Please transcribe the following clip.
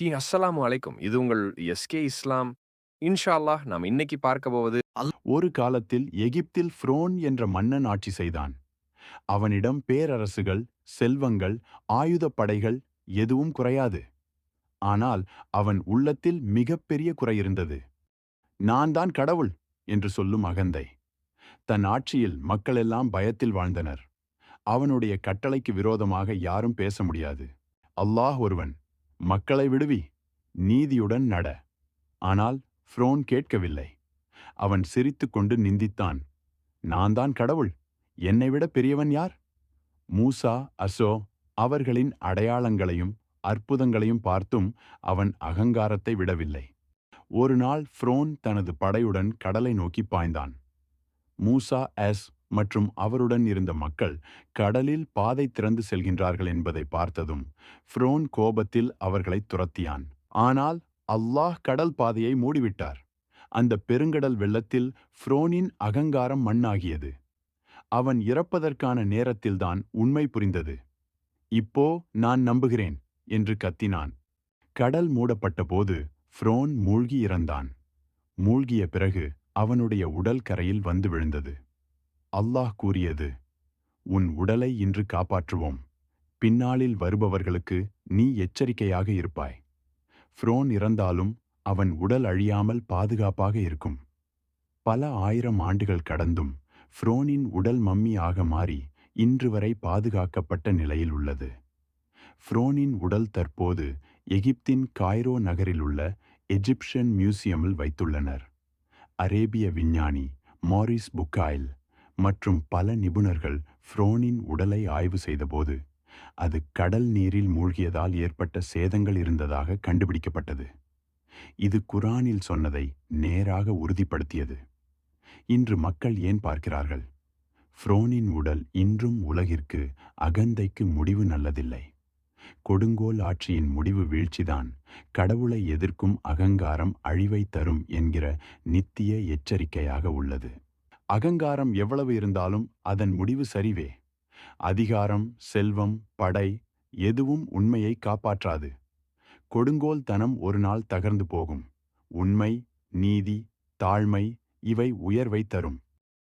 He அஸ்ஸலாமு அலைக்கும். இது உங்கள் எஸ்கே இஸ்லாம். இன்ஷா அல்லாஹ் நாம் இன்னைக்கு பார்க்க போவது ஒரு காலத்தில் எகிப்தில் ஃப்ரோன் என்ற மன்னன் ஆட்சி செய்தான். அவனிடம் பேரரசுகள் செல்வங்கள் ஆயுதப் படைகள் எதுவும் குறையாது. ஆனால் அவன் உள்ளத்தில் மிகப்பெரிய குறை இருந்தது. நான் தான் கடவுள் என்று சொல்லும் அகந்தை. தன் ஆட்சியில் மக்களெல்லாம் பயத்தில் வாழ்ந்தனர். அவனுடைய கட்டளைக்கு விரோதமாக யாரும் பேச முடியாது. அல்லாஹ் ஒருவன் மக்களை விடுவி நீதியுடன் நட. ஆனால் ஃப்ரோன் கேட்கவில்லை. அவன் சிரித்துக்கொண்டு நிந்தித்தான். நான் தான் கடவுள். என்னை விட பெரியவன் யார்? மூசா அசோ அவர்களின் அடையாளங்களையும் அற்புதங்களையும் பார்த்தும் அவன் அகங்காரத்தை விடவில்லை. ஒரு நாள் ஃப்ரோன் தனது படையுடன் கடலை நோக்கி பாய்ந்தான். மூசா எஸ் மற்றும் அவருடன் இருந்த மக்கள் கடலில் பாதை திறந்து செல்கின்றார்கள் என்பதை பார்த்ததும் ஃப்ரோன் கோபத்தில் அவர்களை துரத்தியான் ஆனால் அல்லாஹ் கடல் பாதையை மூடிவிட்டார். அந்த பெருங்கடல் வெள்ளத்தில் ஃப்ரோனின் அகங்காரம் மண்ணாகியது. அவன் இறப்பதற்கான நேரத்தில்தான் உண்மை புரிந்தது. இப்போ நான் நம்புகிறேன் என்று கத்தினான். கடல் மூடப்பட்டபோது ஃப்ரோன் மூழ்கி இறந்தான். மூழ்கிய பிறகு அவனுடைய உடல் கரையில் வந்து விழுந்தது. அல்லாஹ் கூறியது உன் உடலை இன்று காப்பாற்றுவோம். பின்னாளில் வருபவர்களுக்கு நீ எச்சரிக்கையாக இருப்பாய். ஃப்ரோன் இறந்தாலும் அவன் உடல் அழியாமல் பாதுகாப்பாக இருக்கும். பல ஆயிரம் ஆண்டுகள் கடந்தும் ஃப்ரோனின் உடல் மம்மி ஆக மாறி இன்று வரை பாதுகாக்கப்பட்ட நிலையில் உள்ளது. ஃப்ரோனின் உடல் தற்போது எகிப்தின் காய்ரோ நகரில் உள்ள எஜிப்ஷியன் மியூசியமில் வைத்துள்ளனர். அரேபிய விஞ்ஞானி மாரிஸ் புக்காயில் மற்றும் பல நிபுணர்கள் ஃப்ரோனின் உடலை ஆய்வு செய்தபோது அது கடல் நீரில் மூழ்கியதால் ஏற்பட்ட சேதங்கள் இருந்ததாக கண்டுபிடிக்கப்பட்டது. இது குரானில் சொன்னதை நேராக உறுதிப்படுத்தியது. இன்று மக்கள் ஏன் பார்க்கிறார்கள்? ஃப்ரோனின் உடல் இன்றும் உலகிற்கு அகந்தைக்கு முடிவு நல்லதில்லை. கொடுங்கோல் ஆட்சியின் முடிவு வீழ்ச்சிதான் கடவுளை எதிர்க்கும் அகங்காரம் அழிவை தரும் என்கிற நித்திய எச்சரிக்கையாக உள்ளது. அகங்காரம் எவ்வளவு இருந்தாலும் அதன் முடிவு சரிவே. அதிகாரம் செல்வம் படை எதுவும் உண்மையை காப்பாற்றாது. கொடுங்கோல் தனம் ஒரு நாள் தகர்ந்து போகும். உண்மை நீதி தாழ்மை இவை உயர்வை தரும்.